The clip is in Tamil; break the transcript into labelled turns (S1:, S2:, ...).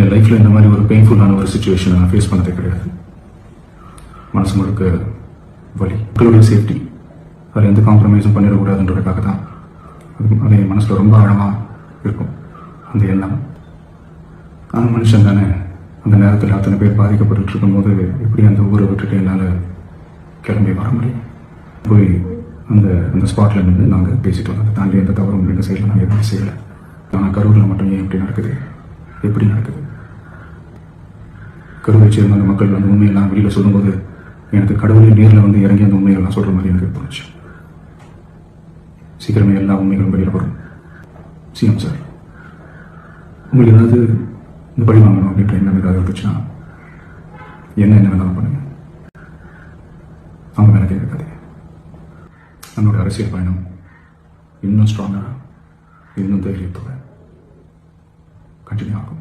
S1: என் லைஃப்பில் இந்த மாதிரி ஒரு பெயின்ஃபுல்லான ஒரு சுச்சுவேஷனை நான் ஃபேஸ் பண்ணதே கிடையாது. மனசு முழுக்க வழி மக்களுடைய சேஃப்டி அதில் எந்த காம்ப்ரமைஸும் பண்ணிடக்கூடாதுன்றதுக்காக தான். அது என் மனசில் ரொம்ப ஆழமாக இருக்கும். அந்த எண்ணம். நான் மனுஷன் தானே. அந்த நேரத்தில் அத்தனை பேர் பாதிக்கப்பட்டு இருக்கும்போது எப்படி அந்த ஊரை விட்டுட்டு என்னால் கிளம்பி வர முடியும்? போய் அந்த அந்த ஸ்பாட்டில் நின்று நாங்கள் பேசிட்டு வந்தோம். அதை தாண்டி எந்த தவறும் எங்கள் சைடில் நாங்கள் எதுவும் செய்யலை. ஆனால் கரூரில் மட்டும் ஏன் இப்படி நடக்குது? எப்படி நடக்குது? கருவை சேர்ந்த அந்த மக்கள் அந்த உண்மையெல்லாம் வெளியில் சொல்லும்போது எனக்கு கடவுளின் நேரில் வந்து இறங்கி அந்த உண்மையெல்லாம் சொல்கிற மாதிரி எனக்கு தோணுச்சு. சீக்கிரமே எல்லா உண்மைகளும் வெளியில் வரும். சிஎம் சார் உங்களுக்கு ஏதாவது இந்த பழி வாங்கணும் அப்படின்ற எண்ணம் ஏதாவது இருந்துச்சுன்னா என்ன என்ன வேணாலும் பண்ணுங்க. அவங்க மேலே கேட்காதீங்க நம்மளோட அரசியல் பயணம் இன்னும் ஸ்ட்ராங்காக இன்னும் தைரியத்தோட கண்டினியூ ஆகும்.